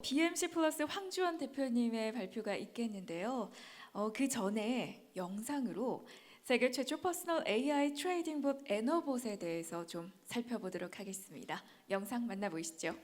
BMC 플러스 황주원 대표님의 발표가 있겠는데요. 어, 그 전에 영상으로 세계 최초 퍼스널 AI 트레이딩 봇 에너봇에 대해서 좀 살펴보도록 하겠습니다. 영상 만나보시죠.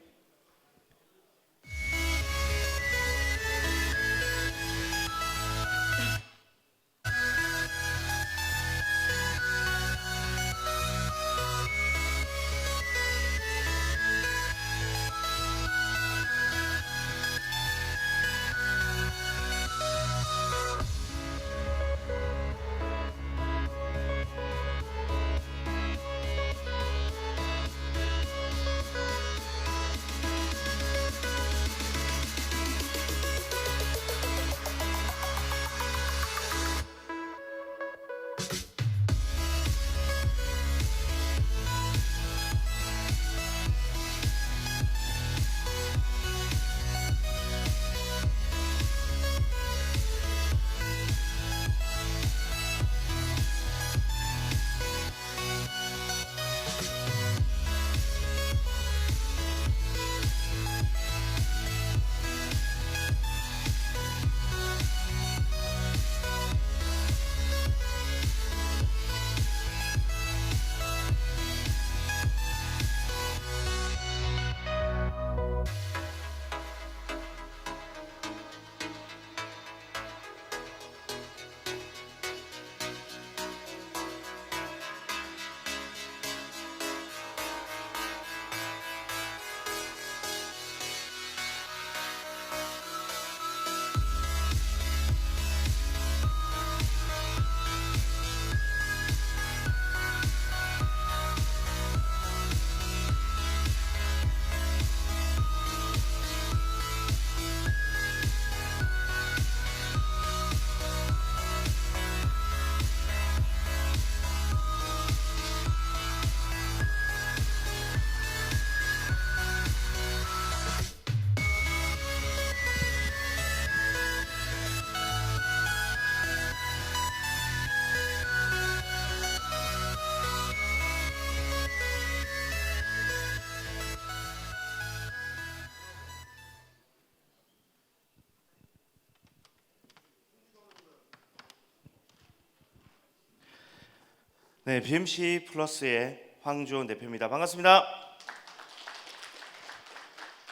네, BMC 플러스의 황주원 대표입니다. 반갑습니다.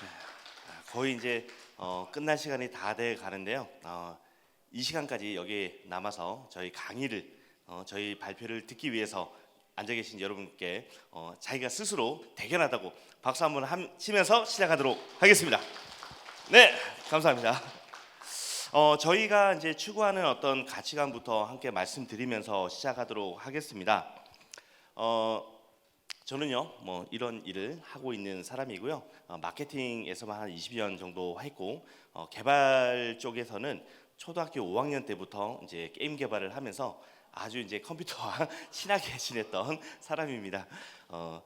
네, 거의 이제 어, 끝날 시간이 다 돼 가는데요. 어, 이 시간까지 여기 남아서 저희 강의를 어, 저희 발표를 듣기 위해서 앉아 계신 여러분께 어, 자기가 스스로 대견하다고 박수 한번 함- 치면서 시작하도록 하겠습니다. 네, 감사합니다. 어, 저희가 이제 추구하는 어떤 가치관부터 함께 말씀드리면서 시작하도록 하겠습니다. 어, 저는요, 뭐 이런 일을 하고 있는 사람이고요. 어, 마케팅에서만 한 20년 정도 했고, 어, 개발 쪽에서는 초등학교 5학년 때부터 이제 게임 개발을 하면서 아주 이제 컴퓨터와 친하게 지냈던 사람입니다. 어,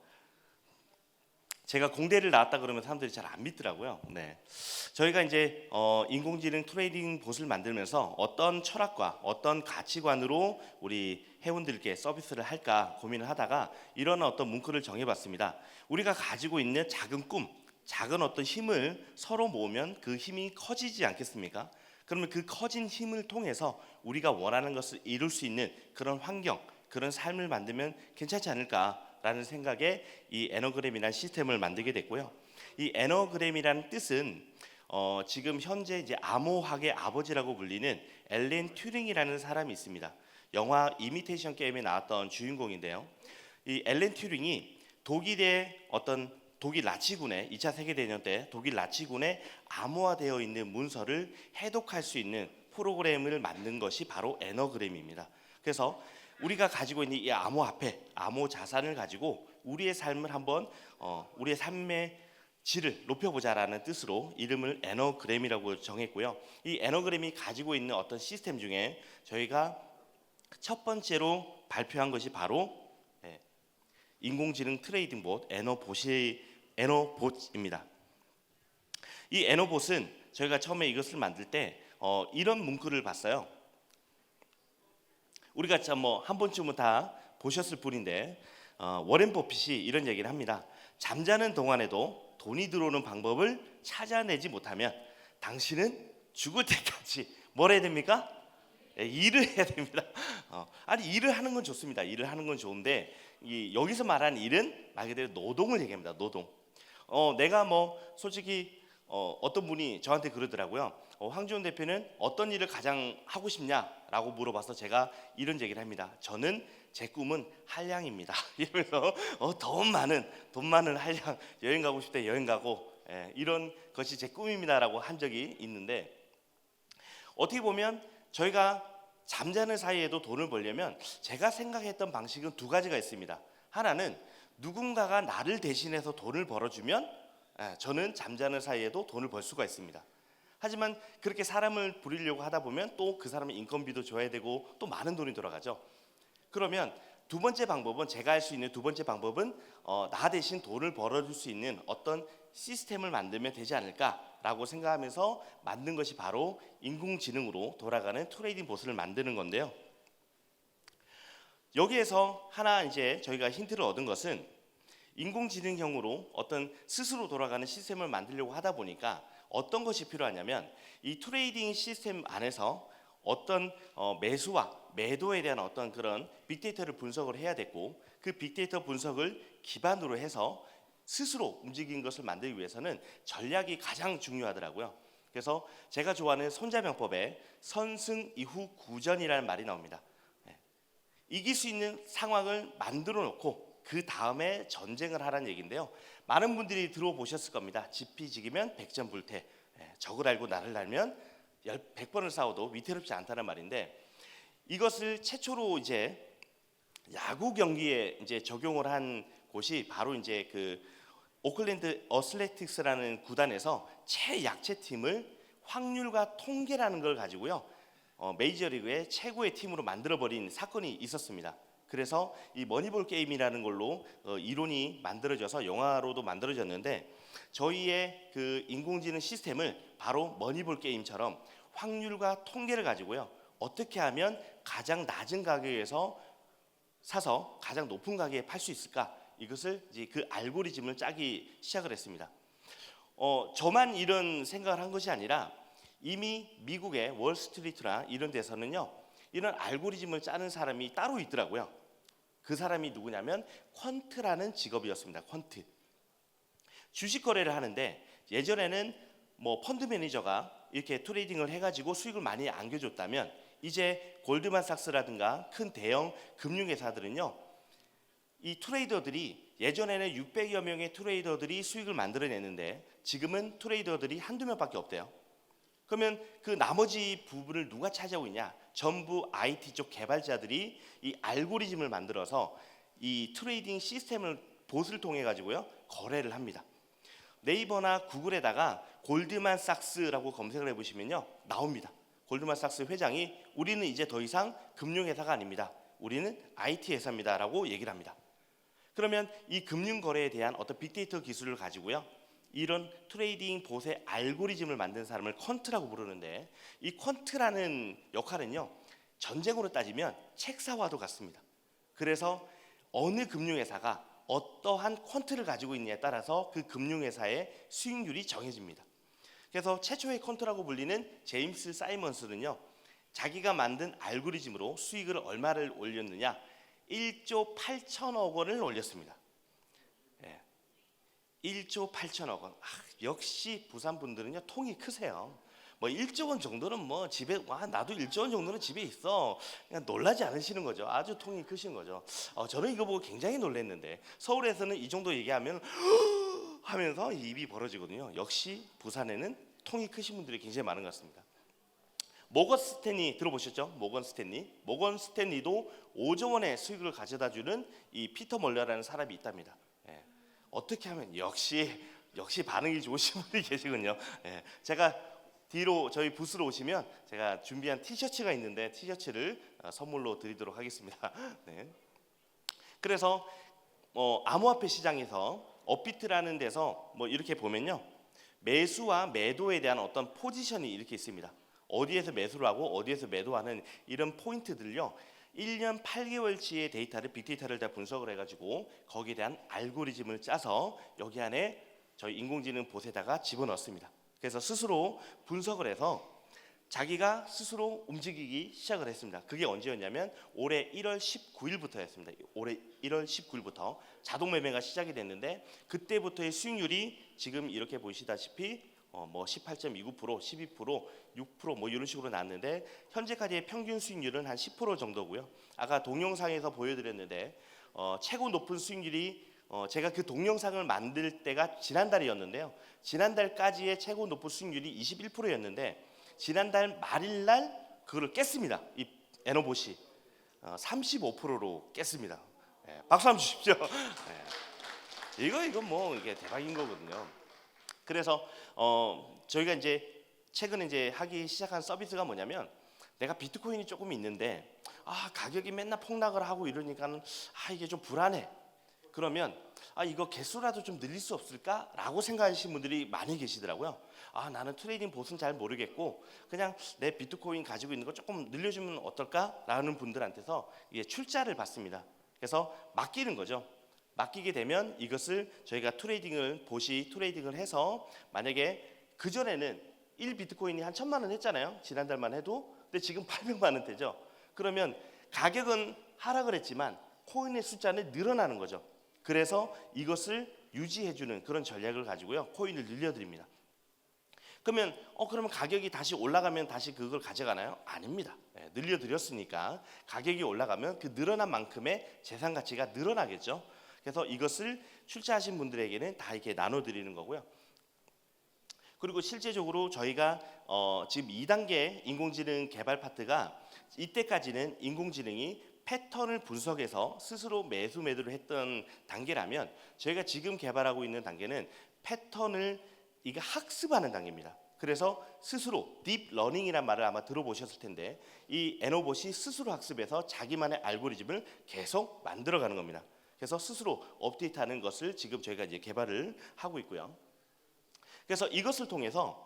제가 공대를 나왔다 그러면 사람들이 잘 안 믿더라고요. 네. 저희가 이제 어, 인공지능 트레이딩 봇을 만들면서 어떤 철학과 어떤 가치관으로 우리 회원들께 서비스를 할까 고민을 하다가 이런 어떤 문구를 정해봤습니다. 우리가 가지고 있는 작은 꿈, 작은 어떤 힘을 서로 모으면 그 힘이 커지지 않겠습니까? 그러면 그 커진 힘을 통해서 우리가 원하는 것을 이룰 수 있는 그런 환경, 그런 삶을 만들면 괜찮지 않을까 라는 생각에 이 에너그램이라는 시스템을 만들게 됐고요. 이 에너그램이라는 뜻은 어, 지금 현재 이제 암호학의 아버지라고 불리는 앨런 튜링이라는 사람이 있습니다. 영화 이미테이션 게임에 나왔던 주인공인데요. 이 앨런 튜링이 독일의 어떤 독일 나치군의 2차 세계 대전 때 독일 나치군에 암호화되어 있는 문서를 해독할 수 있는 프로그램을 만든 것이 바로 에너그램입니다. 그래서 우리가 가지고 있는 이 암호 화폐, 암호 자산을 가지고 우리의 삶을 한번 어, 우리의 삶의 질을 높여보자라는 뜻으로 이름을 에너그램이라고 정했고요. 이 에너그램이 가지고 있는 어떤 시스템 중에 저희가 첫 번째로 발표한 것이 바로 예, 인공지능 트레이딩 봇 에너봇이 에너봇입니다. 이 에너봇은 저희가 처음에 이것을 만들 때 어, 이런 문구를 봤어요. 우리가 참뭐한 번쯤은 다 보셨을 뿐인데 어, 워렌 버핏이 이런 얘기를 합니다. 잠자는 동안에도 돈이 들어오는 방법을 찾아내지 못하면 당신은 죽을 때까지 뭘 해야 됩니까? 예, 일을 해야 됩니다. 어, 아니 일을 하는 건 좋습니다. 일을 하는 건 좋은데 이, 여기서 말하는 일은 말 그대로 노동을 얘기합니다. 노동. 어, 내가 뭐 솔직히 어, 어떤 분이 저한테 그러더라고요. 어, 황지원 대표는 어떤 일을 가장 하고 싶냐라고 물어봐서 제가 이런 얘기를 합니다. 저는 제 꿈은 한량입니다. 이러면서 어, 돈 많은 돈 많은 한량 여행 가고 때 여행 가고 예, 이런 것이 제 꿈입니다라고 한 적이 있는데 어떻게 보면 저희가 잠자는 사이에도 돈을 벌려면 제가 생각했던 방식은 두 가지가 있습니다. 하나는 누군가가 나를 대신해서 돈을 벌어주면 예, 저는 잠자는 사이에도 돈을 벌 수가 있습니다. 하지만 그렇게 사람을 부리려고 하다 보면 또 그 사람의 인건비도 줘야 되고 또 많은 돈이 들어가죠. 그러면 두 번째 방법은 제가 할 수 있는 두 번째 방법은 어, 나 대신 돈을 벌어줄 수 있는 어떤 시스템을 만들면 되지 않을까라고 생각하면서 만든 것이 바로 인공지능으로 돌아가는 트레이딩 보스를 만드는 건데요. 여기에서 하나 이제 저희가 힌트를 얻은 것은 인공지능형으로 어떤 스스로 돌아가는 시스템을 만들려고 하다 보니까 어떤 것이 필요하냐면 이 트레이딩 시스템 안에서 어떤 어, 매수와 매도에 대한 어떤 그런 빅데이터를 분석을 해야 됐고 그 빅데이터 분석을 기반으로 해서 스스로 움직인 것을 만들기 위해서는 전략이 가장 중요하더라고요. 그래서 제가 좋아하는 손자병법에 선승 이후 구전이라는 말이 나옵니다. 네. 이길 수 있는 상황을 만들어 놓고 그 다음에 전쟁을 하라는 얘기인데요. 많은 분들이 들어보셨을 겁니다. 지피지기면 백전불태. 예, 적을 알고 나를 알면 열 100번을 싸워도 위태롭지 않다는 말인데 이것을 최초로 이제 야구 경기에 이제 적용을 한 곳이 바로 이제 그 오클랜드 어슬레틱스라는 구단에서 최약체 팀을 확률과 통계라는 걸 가지고요 어, 메이저리그의 최고의 팀으로 만들어 버린 사건이 있었습니다. 그래서 이 머니볼 게임이라는 걸로 어, 이론이 만들어져서 영화로도 만들어졌는데 저희의 그 인공지능 시스템을 바로 머니볼 게임처럼 확률과 통계를 가지고요 어떻게 하면 가장 낮은 가격에서 사서 가장 높은 가격에 팔 수 있을까 이것을 이제 그 알고리즘을 짜기 시작을 했습니다. 어, 저만 이런 생각을 한 것이 아니라 이미 미국의 월스트리트나 이런 데서는요 이런 알고리즘을 짜는 사람이 따로 있더라고요. 그 사람이 누구냐면 퀀트라는 직업이었습니다. 퀀트. 주식 거래를 하는데 예전에는 뭐 펀드 매니저가 이렇게 트레이딩을 해가지고 수익을 많이 안겨줬다면 이제 골드만삭스라든가 큰 대형 금융회사들은요 이 트레이더들이 예전에는 600여 명의 트레이더들이 수익을 만들어냈는데 지금은 트레이더들이 한두 명밖에 없대요. 그러면 그 나머지 부분을 누가 차지하고 있냐? 전부 IT 쪽 개발자들이 이 알고리즘을 만들어서 이 트레이딩 시스템을 봇을 통해 가지고요 거래를 합니다. 네이버나 구글에다가 골드만삭스라고 검색을 해보시면요 나옵니다. 골드만삭스 회장이 우리는 이제 더 이상 금융회사가 아닙니다. 우리는 IT 회사입니다라고 얘기를 합니다. 그러면 이 금융 거래에 대한 어떤 빅데이터 기술을 가지고요. 이런 트레이딩 봇의 알고리즘을 만든 사람을 퀀트라고 부르는데 이 퀀트라는 역할은요. 전쟁으로 따지면 책사와도 같습니다. 그래서 어느 금융회사가 어떠한 퀀트를 가지고 있느냐에 따라서 그 금융회사의 수익률이 정해집니다. 그래서 최초의 퀀트라고 불리는 제임스 사이먼스는요. 자기가 만든 알고리즘으로 수익을 얼마를 올렸느냐 1조 8천억 원을 올렸습니다. 예. 1조 8천억 원. 아, 역시 부산 분들은요 통이 크세요. 뭐 1조 원 정도는 뭐 집에 와 나도 1조 원 정도는 집에 있어. 그냥 놀라지 않으시는 거죠. 아주 통이 크신 거죠. 어, 저는 이거 보고 굉장히 놀랐는데 서울에서는 이 정도 얘기하면 하면서 입이 벌어지거든요. 역시 부산에는 통이 크신 분들이 굉장히 많은 것 같습니다. 모건 스탠리 들어보셨죠? 모건 스탠리. 모건 스탠리도 5조 원의 수익을 가져다 주는 이 피터 멀러라는 사람이 있답니다. 예. 어떻게 하면 역시 역시 반응이 좋으신 분이 계시군요. 예. 제가 뒤로 저희 부스로 오시면 제가 준비한 티셔츠가 있는데 티셔츠를 어, 선물로 드리도록 하겠습니다. 네. 그래서 어, 암호화폐 시장에서 업비트라는 데서 뭐 이렇게 보면요. 매수와 매도에 대한 어떤 포지션이 이렇게 있습니다. 어디에서 매수를 하고 어디에서 매도하는 이런 포인트들요. 1년 8개월치의 데이터를 빅데이터를 다 분석을 해가지고 거기에 대한 알고리즘을 짜서 여기 안에 저희 인공지능 봇에다가 집어넣습니다. 그래서 스스로 분석을 해서 자기가 스스로 움직이기 시작을 했습니다. 그게 언제였냐면 올해 1월 19일부터였습니다. 올해 1월 19일부터 자동 매매가 시작이 됐는데 그때부터의 수익률이 지금 이렇게 보시다시피 어, 뭐 18.29%, 12%, 6%뭐 이런 식으로 났는데 현재까지의 평균 수익률은 한 10% 정도고요. 아까 동영상에서 보여드렸는데 어, 최고 높은 수익률이 어, 제가 그 동영상을 만들 때가 지난달이었는데요. 지난달까지의 최고 높은 수익률이 21%였는데 지난달 말일 날 그거를 깼습니다. 이 에너봇이 어, 35%로 깼습니다. 예, 박수 한번 주십시오. 예. 이거 이거 뭐 이게 대박인 거거든요. 그래서 어, 저희가 이제 최근에 이제 하기 시작한 서비스가 뭐냐면 내가 비트코인이 조금 있는데 아 가격이 맨날 폭락을 하고 이러니까는 아 이게 좀 불안해. 그러면 아 이거 개수라도 좀 늘릴 수 없을까라고 생각하시는 분들이 많이 계시더라고요. 아 나는 트레이딩 봇은 잘 모르겠고 그냥 내 비트코인 가지고 있는 거 조금 늘려주면 어떨까라는 분들한테서 이게 출자를 받습니다. 그래서 맡기는 거죠. 맡기게 되면 이것을 저희가 트레이딩을 보시 트레이딩을 해서 만약에 그 전에는 1 비트코인이 한 천만 원 했잖아요. 지난달만 해도. 근데 지금 800만 원대죠. 그러면 가격은 하락을 했지만 코인의 숫자는 늘어나는 거죠. 그래서 이것을 유지해 주는 그런 전략을 가지고요. 코인을 늘려 드립니다. 그러면 어 그러면 가격이 다시 올라가면 다시 그걸 가져가나요? 아닙니다. 예, 늘려 드렸으니까 가격이 올라가면 그 늘어난 만큼의 재산 가치가 늘어나겠죠. 그래서 이것을 출자하신 분들에게는 다 이렇게 나눠 드리는 거고요. 그리고 실제적으로 저희가 어, 지금 2단계 인공지능 개발 파트가 이때까지는 인공지능이 패턴을 분석해서 스스로 매수 매도를 했던 단계라면 저희가 지금 개발하고 있는 단계는 패턴을 이게 학습하는 단계입니다. 그래서 스스로 딥 러닝이란 말을 아마 들어보셨을 텐데 이 에너봇이 스스로 학습해서 자기만의 알고리즘을 계속 만들어가는 겁니다. 그래서 스스로 업데이트하는 것을 지금 저희가 이제 개발을 하고 있고요. 그래서 이것을 통해서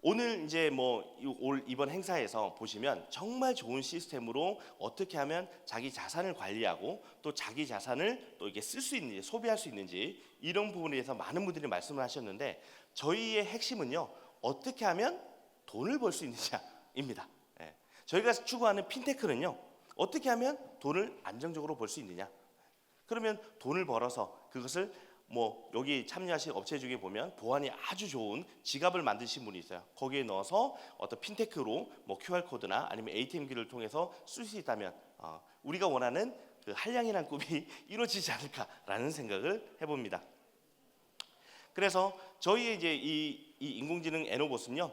오늘 이제 뭐 올 이번 행사에서 보시면 정말 좋은 시스템으로 어떻게 하면 자기 자산을 관리하고 또 자기 자산을 또 이게 쓸 수 있는지 소비할 수 있는지 이런 부분에 대해서 많은 분들이 말씀을 하셨는데 저희의 핵심은요 어떻게 하면 돈을 벌 수 있느냐입니다. 예. 저희가 추구하는 핀테크는요 어떻게 하면 돈을 안정적으로 벌 수 있느냐. 그러면 돈을 벌어서 그것을 뭐 여기 참여하신 업체 중에 보면 보안이 아주 좋은 지갑을 만드신 분이 있어요. 거기에 넣어서 어떤 핀테크로 뭐 QR 코드나 아니면 ATM기를 통해서 쓸 수 있다면 어, 우리가 원하는 그 한량이란 꿈이 이루어지지 않을까라는 생각을 해봅니다. 그래서 저희의 이제 이, 이 인공지능 에노봇은요,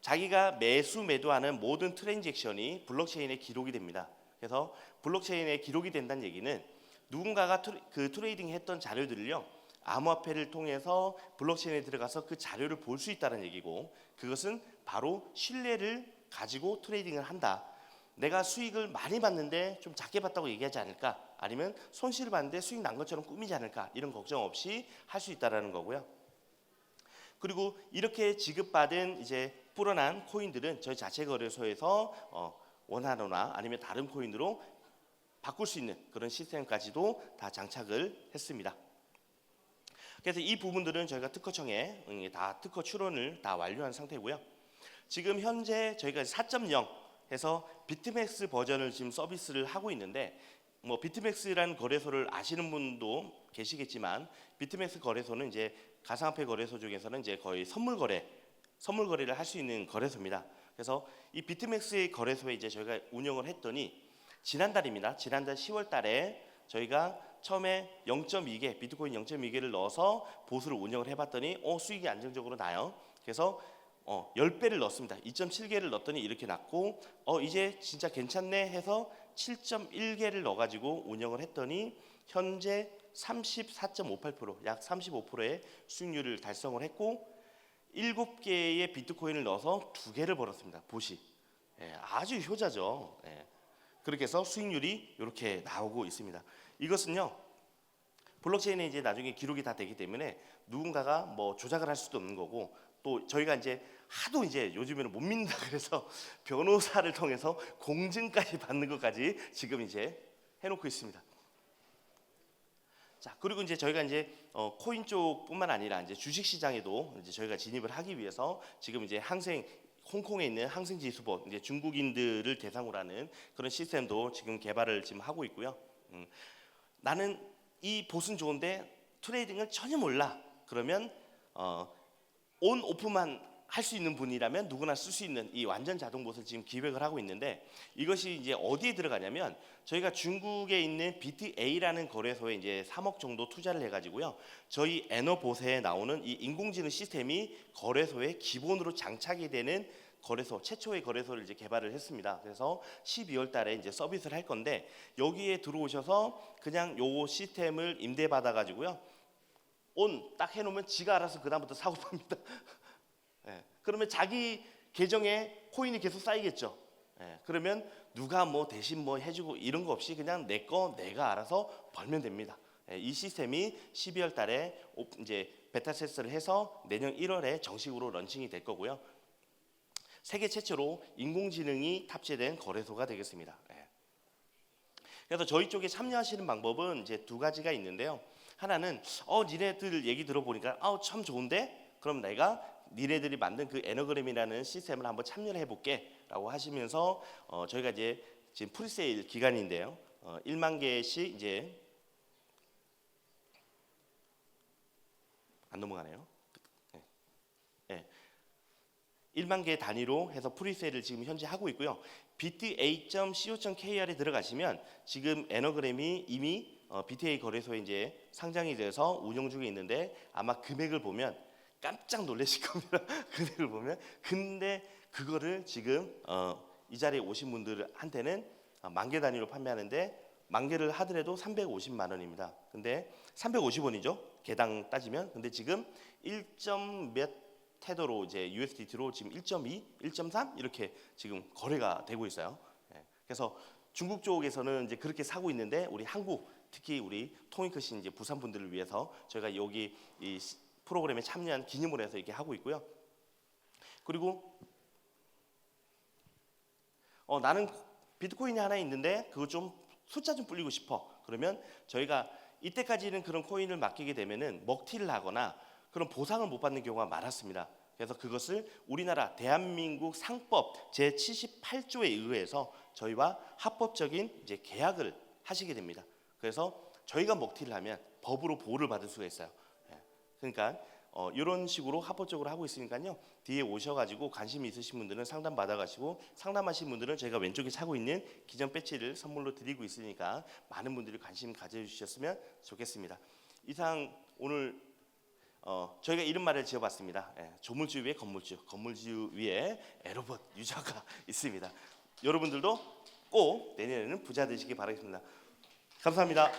자기가 매수 매도하는 모든 트랜잭션이 블록체인에 기록이 됩니다. 그래서 블록체인에 기록이 된다는 얘기는 누군가가 그 트레이딩 했던 자료들을요, 암호화폐를 통해서 블록체인에 들어가서 그 자료를 볼 수 있다는 얘기고 그것은 바로 신뢰를 가지고 트레이딩을 한다. 내가 수익을 많이 받는데 좀 작게 받다고 얘기하지 않을까? 아니면 손실을 봤는데 수익 난 것처럼 꾸미지 않을까? 이런 걱정 없이 할 수 있다라는 거고요. 그리고 이렇게 지급받은 이제 불어난 코인들은 저희 자체 거래소에서 어, 원화로나 아니면 다른 코인으로 바꿀 수 있는 그런 시스템까지도 다 장착을 했습니다. 그래서 이 부분들은 저희가 특허청에 음, 다 특허 출원을 다 완료한 상태고요. 지금 현재 저희가 4.0 해서 비트맥스 버전을 지금 서비스를 하고 있는데 뭐 비트맥스라는 거래소를 아시는 분도 계시겠지만 비트맥스 거래소는 이제 가상화폐 거래소 중에서는 이제 거의 선물 거래 선물 거래를 할 수 있는 거래소입니다. 그래서 이 비트맥스의 거래소에 이제 저희가 운영을 했더니 지난달입니다. 지난달 10월 달에 저희가 처음에 0.2개 비트코인 0.2개를 넣어서 보수를 운영을 해봤더니 어 수익이 안정적으로 나요. 그래서 어 10배를 넣었습니다. 2.7개를 넣었더니 이렇게 났고 어 이제 진짜 괜찮네 해서 7.1개를 넣어가지고 운영을 했더니 현재 34.58%약 35%의 수익률을 달성을 했고 7개의 비트코인을 넣어서 2개를 벌었습니다. 보시 예, 아주 효자죠. 예. 그렇게 해서 수익률이 이렇게 나오고 있습니다. 이것은요 블록체인에 이제 나중에 기록이 다 되기 때문에 누군가가 뭐 조작을 할 수도 없는 거고 또 저희가 이제 하도 이제 요즘에는 못 믿는다 그래서 변호사를 통해서 공증까지 받는 것까지 지금 이제 해놓고 있습니다. 자자 그리고 이제 저희가 이제 어, 코인 쪽뿐만 아니라 이제 주식 시장에도 이제 저희가 진입을 하기 위해서 지금 이제 항생 홍콩에 있는 항생 지수보 이제 중국인들을 대상으로 하는 그런 시스템도 지금 개발을 지금 하고 있고요. 음, 나는 이 보수는 좋은데 트레이딩을 전혀 몰라. 그러면 어, 온 오프만 할 수 있는 분이라면 누구나 쓸 수 있는 이 완전 자동 봇을 지금 기획을 하고 있는데 이것이 이제 어디에 들어가냐면 저희가 중국에 있는 BTA라는 거래소에 이제 3억 정도 투자를 해가지고요. 저희 에너봇에 나오는 이 인공지능 시스템이 거래소에 기본으로 장착이 되는 거래소 최초의 거래소를 이제 개발을 했습니다. 그래서 12월 달에 이제 서비스를 할 건데 여기에 들어오셔서 그냥 요 시스템을 임대 받아 가지고요. 온 딱 해놓으면 지가 알아서 그다음부터 사고 팝니다. 예, 그러면 자기 계정에 코인이 계속 쌓이겠죠. 예, 그러면 누가 뭐 대신 뭐 해주고 이런 거 없이 그냥 내 거 내가 알아서 벌면 됩니다. 예, 이 시스템이 12월 달에 오- 이제 베타 테스트를 해서 내년 1월에 정식으로 런칭이 될 거고요. 세계 최초로 인공지능이 탑재된 거래소가 되겠습니다. 예. 그래서 저희 쪽에 참여하시는 방법은 이제 두 가지가 있는데요. 하나는 어 니네들 얘기 들어보니까 아참 좋은데 그럼 내가 니네들이 만든 그 에너그램이라는 시스템을 한번 참여를 해볼게라고 하시면서 어, 저희가 이제 지금 프리세일 기간인데요. 어, 1만 개씩 이제 안 넘어가네요. 네. 네. 1만 개 단위로 해서 프리세일을 지금 현재 하고 있고요. bta.co.kr에 들어가시면 지금 에너그램이 이미 어, BTA 거래소에 이제 상장이 돼서 운영 중에 있는데 아마 금액을 보면 깜짝 놀라실 겁니다. 금액을 보면 근데 그거를 지금 어, 이 자리에 오신 분들한테는 어, 만개 단위로 판매하는데 만 개를 하더라도 350만 원입니다. 근데 350원이죠. 개당 따지면 근데 지금 1몇 테더로 이제 USDT로 지금 1.2, 1.3 이렇게 지금 거래가 되고 있어요. 예. 그래서 중국 쪽에서는 이제 그렇게 사고 있는데 우리 한국 특히 우리 통이크신 이제 부산 분들을 위해서 저희가 여기 이 시- 프로그램에 참여한 기념을 해서 이렇게 하고 있고요. 그리고 어, 나는 비트코인이 하나 있는데 그거 좀 숫자 좀 불리고 싶어. 그러면 저희가 이때까지는 그런 코인을 맡기게 되면은 먹튀를 하거나 그런 보상을 못 받는 경우가 많았습니다. 그래서 그것을 우리나라 대한민국 상법 제 78조에 의해서 저희와 합법적인 이제 계약을 하시게 됩니다. 그래서 저희가 먹튀를 하면 법으로 보호를 받을 수가 있어요. 예. 그러니까 어, 이런 식으로 합법적으로 하고 있으니까요. 뒤에 오셔가지고 관심 있으신 분들은 상담 받아가시고 상담하신 분들은 저희가 왼쪽에 차고 있는 기존 배지를 선물로 드리고 있으니까 많은 분들이 관심 가져주셨으면 좋겠습니다. 이상 오늘 어, 저희가 이런 말을 지어봤습니다. 예, 조물주 위에 건물주, 건물주 위에 에로봇 유저가 있습니다. 여러분들도 꼭 내년에는 부자 되시기 바라겠습니다. 감사합니다.